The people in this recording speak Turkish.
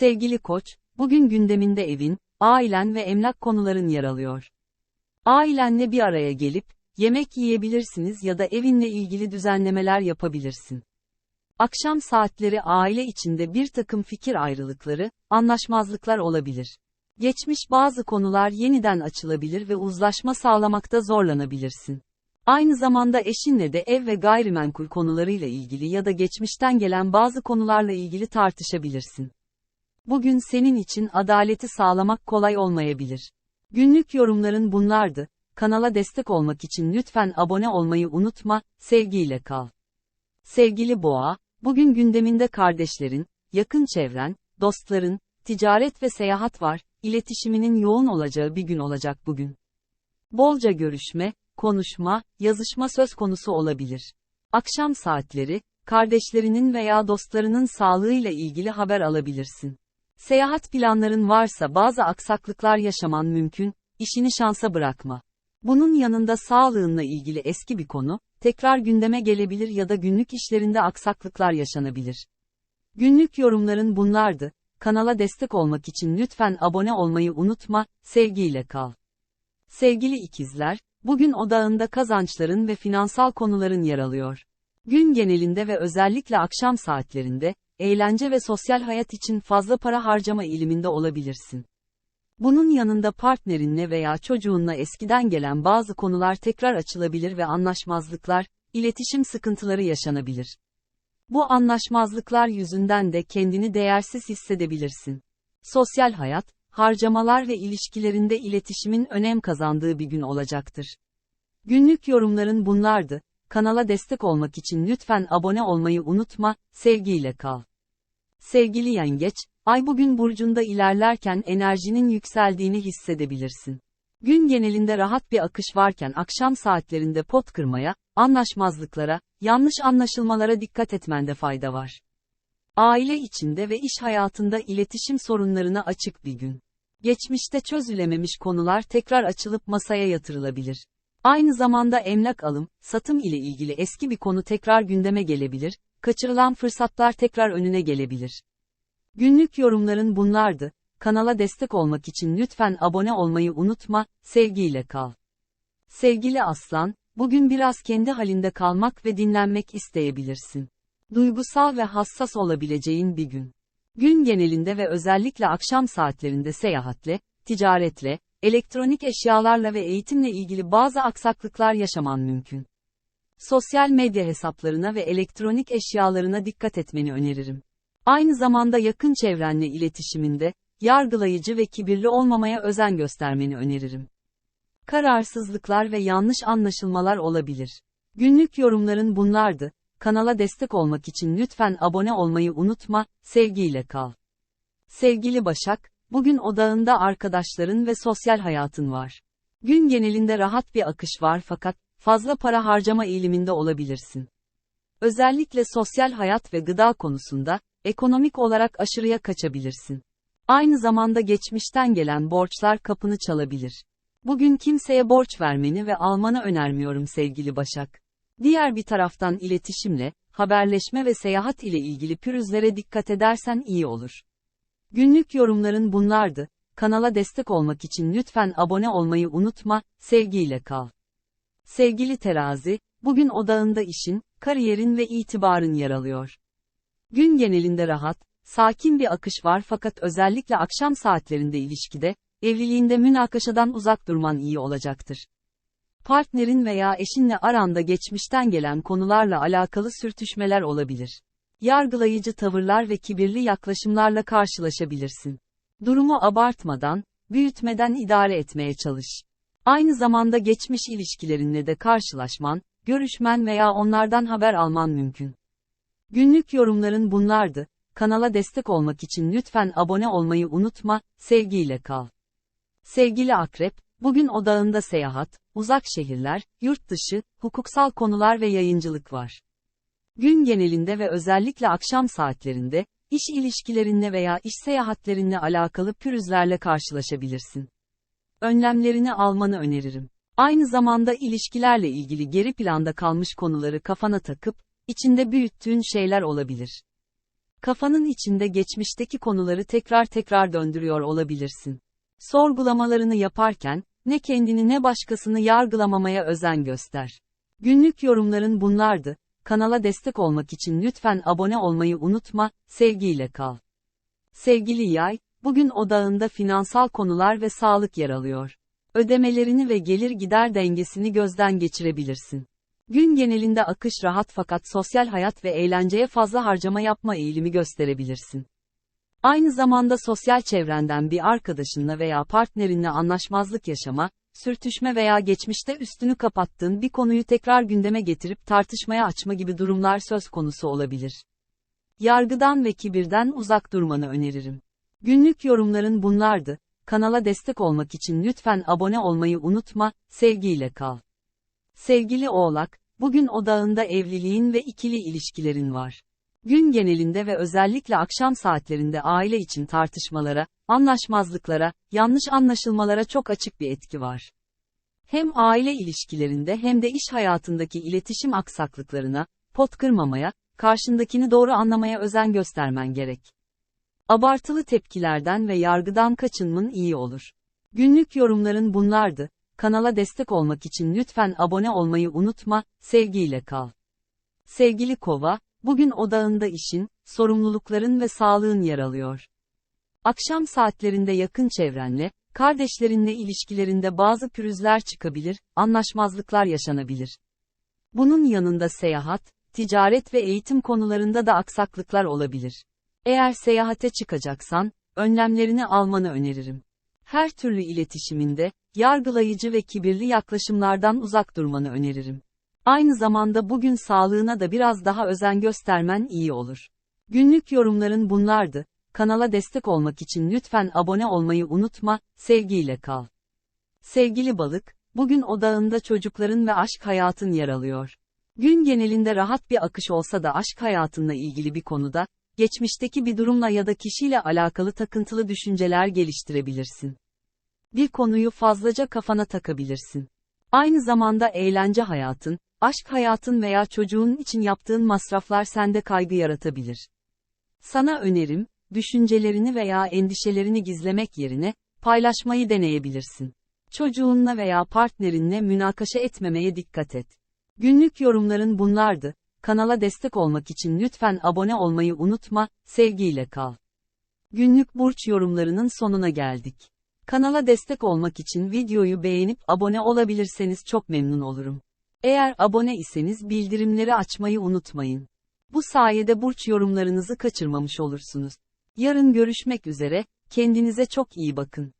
Sevgili koç, bugün gündeminde evin, ailen ve emlak konuların yer alıyor. Ailenle bir araya gelip, yemek yiyebilirsiniz ya da evinle ilgili düzenlemeler yapabilirsin. Akşam saatleri aile içinde bir takım fikir ayrılıkları, anlaşmazlıklar olabilir. Geçmiş bazı konular yeniden açılabilir ve uzlaşma sağlamakta zorlanabilirsin. Aynı zamanda eşinle de ev ve gayrimenkul konularıyla ilgili ya da geçmişten gelen bazı konularla ilgili tartışabilirsin. Bugün senin için adaleti sağlamak kolay olmayabilir. Günlük yorumların bunlardı. Kanala destek olmak için lütfen abone olmayı unutma, sevgiyle kal. Sevgili Boğa, bugün gündeminde kardeşlerin, yakın çevren, dostların, ticaret ve seyahat var, iletişiminin yoğun olacağı bir gün olacak bugün. Bolca görüşme, konuşma, yazışma söz konusu olabilir. Akşam saatleri, kardeşlerinin veya dostlarının sağlığıyla ilgili haber alabilirsin. Seyahat planların varsa bazı aksaklıklar yaşaman mümkün, işini şansa bırakma. Bunun yanında sağlığınla ilgili eski bir konu, tekrar gündeme gelebilir ya da günlük işlerinde aksaklıklar yaşanabilir. Günlük yorumların bunlardı. Kanala destek olmak için lütfen abone olmayı unutma, sevgiyle kal. Sevgili ikizler, bugün odağında kazançların ve finansal konuların yer alıyor. Gün genelinde ve özellikle akşam saatlerinde, eğlence ve sosyal hayat için fazla para harcama eğiliminde olabilirsin. Bunun yanında partnerinle veya çocuğunla eskiden gelen bazı konular tekrar açılabilir ve anlaşmazlıklar, iletişim sıkıntıları yaşanabilir. Bu anlaşmazlıklar yüzünden de kendini değersiz hissedebilirsin. Sosyal hayat, harcamalar ve ilişkilerinde iletişimin önem kazandığı bir gün olacaktır. Günlük yorumların bunlardı. Kanala destek olmak için lütfen abone olmayı unutma, sevgiyle kal. Sevgili yengeç, ay bugün burcunda ilerlerken enerjinin yükseldiğini hissedebilirsin. Gün genelinde rahat bir akış varken akşam saatlerinde pot kırmaya, anlaşmazlıklara, yanlış anlaşılmalara dikkat etmende fayda var. Aile içinde ve iş hayatında iletişim sorunlarına açık bir gün. Geçmişte çözülememiş konular tekrar açılıp masaya yatırılabilir. Aynı zamanda emlak alım, satım ile ilgili eski bir konu tekrar gündeme gelebilir, kaçırılan fırsatlar tekrar önüne gelebilir. Günlük yorumların bunlardı. Kanala destek olmak için lütfen abone olmayı unutma, sevgiyle kal. Sevgili aslan, bugün biraz kendi halinde kalmak ve dinlenmek isteyebilirsin. Duygusal ve hassas olabileceğin bir gün. Gün genelinde ve özellikle akşam saatlerinde seyahatle, ticaretle, elektronik eşyalarla ve eğitimle ilgili bazı aksaklıklar yaşaman mümkün. Sosyal medya hesaplarına ve elektronik eşyalarına dikkat etmeni öneririm. Aynı zamanda yakın çevrenle iletişiminde, yargılayıcı ve kibirli olmamaya özen göstermeni öneririm. Kararsızlıklar ve yanlış anlaşılmalar olabilir. Günlük yorumların bunlardı. Kanala destek olmak için lütfen abone olmayı unutma, sevgiyle kal. Sevgili Başak, bugün odağında arkadaşların ve sosyal hayatın var. Gün genelinde rahat bir akış var fakat, fazla para harcama eğiliminde olabilirsin. Özellikle sosyal hayat ve gıda konusunda, ekonomik olarak aşırıya kaçabilirsin. Aynı zamanda geçmişten gelen borçlar kapını çalabilir. Bugün kimseye borç vermeni ve almanı önermiyorum sevgili Başak. Diğer bir taraftan iletişimle, haberleşme ve seyahat ile ilgili pürüzlere dikkat edersen iyi olur. Günlük yorumların bunlardı. Kanala destek olmak için lütfen abone olmayı unutma, sevgiyle kal. Sevgili terazi, bugün odağında işin, kariyerin ve itibarın yer alıyor. Gün genelinde rahat, sakin bir akış var fakat özellikle akşam saatlerinde ilişkide, evliliğinde münakaşadan uzak durman iyi olacaktır. Partnerin veya eşinle aranda geçmişten gelen konularla alakalı sürtüşmeler olabilir. Yargılayıcı tavırlar ve kibirli yaklaşımlarla karşılaşabilirsin. Durumu abartmadan, büyütmeden idare etmeye çalış. Aynı zamanda geçmiş ilişkilerinle de karşılaşman, görüşmen veya onlardan haber alman mümkün. Günlük yorumların bunlardı. Kanala destek olmak için lütfen abone olmayı unutma, sevgiyle kal. Sevgili Akrep, bugün odağında seyahat, uzak şehirler, yurt dışı, hukuksal konular ve yayıncılık var. Gün genelinde ve özellikle akşam saatlerinde, iş ilişkilerinle veya iş seyahatlerinle alakalı pürüzlerle karşılaşabilirsin. Önlemlerini almanı öneririm. Aynı zamanda ilişkilerle ilgili geri planda kalmış konuları kafana takıp, içinde büyüttüğün şeyler olabilir. Kafanın içinde geçmişteki konuları tekrar tekrar döndürüyor olabilirsin. Sorgulamalarını yaparken, ne kendini ne başkasını yargılamamaya özen göster. Günlük yorumların bunlardı. Kanala destek olmak için lütfen abone olmayı unutma, sevgiyle kal. Sevgili yay, bugün odağında finansal konular ve sağlık yer alıyor. Ödemelerini ve gelir gider dengesini gözden geçirebilirsin. Gün genelinde akış rahat fakat sosyal hayat ve eğlenceye fazla harcama yapma eğilimi gösterebilirsin. Aynı zamanda sosyal çevrenden bir arkadaşınla veya partnerinle anlaşmazlık yaşama, sürtüşme veya geçmişte üstünü kapattığın bir konuyu tekrar gündeme getirip tartışmaya açma gibi durumlar söz konusu olabilir. Yargıdan ve kibirden uzak durmanı öneririm. Günlük yorumların bunlardı. Kanala destek olmak için lütfen abone olmayı unutma, sevgiyle kal. Sevgili Oğlak, bugün odağında evliliğin ve ikili ilişkilerin var. Gün genelinde ve özellikle akşam saatlerinde aile için tartışmalara, anlaşmazlıklara, yanlış anlaşılmalara çok açık bir etki var. Hem aile ilişkilerinde hem de iş hayatındaki iletişim aksaklıklarına, pot kırmamaya, karşındakini doğru anlamaya özen göstermen gerek. Abartılı tepkilerden ve yargıdan kaçınman iyi olur. Günlük yorumların bunlardı. Kanala destek olmak için lütfen abone olmayı unutma, sevgiyle kal. Sevgili Kova, bugün odağında işin, sorumlulukların ve sağlığın yer alıyor. Akşam saatlerinde yakın çevrenle, kardeşlerinle ilişkilerinde bazı pürüzler çıkabilir, anlaşmazlıklar yaşanabilir. Bunun yanında seyahat, ticaret ve eğitim konularında da aksaklıklar olabilir. Eğer seyahate çıkacaksan, önlemlerini almanı öneririm. Her türlü iletişiminde, yargılayıcı ve kibirli yaklaşımlardan uzak durmanı öneririm. Aynı zamanda bugün sağlığına da biraz daha özen göstermen iyi olur. Günlük yorumların bunlardı. Kanala destek olmak için lütfen abone olmayı unutma, sevgiyle kal. Sevgili balık, bugün odağında çocukların ve aşk hayatın yer alıyor. Gün genelinde rahat bir akış olsa da aşk hayatınla ilgili bir konuda, geçmişteki bir durumla ya da kişiyle alakalı takıntılı düşünceler geliştirebilirsin. Bir konuyu fazlaca kafana takabilirsin. Aynı zamanda eğlence hayatın, aşk hayatın veya çocuğun için yaptığın masraflar sende kaygı yaratabilir. Sana önerim, düşüncelerini veya endişelerini gizlemek yerine, paylaşmayı deneyebilirsin. Çocuğunla veya partnerinle münakaşa etmemeye dikkat et. Günlük yorumların bunlardı. Kanala destek olmak için lütfen abone olmayı unutma, sevgiyle kal. Günlük burç yorumlarının sonuna geldik. Kanala destek olmak için videoyu beğenip abone olabilirseniz çok memnun olurum. Eğer abone iseniz bildirimleri açmayı unutmayın. Bu sayede burç yorumlarınızı kaçırmamış olursunuz. Yarın görüşmek üzere, kendinize çok iyi bakın.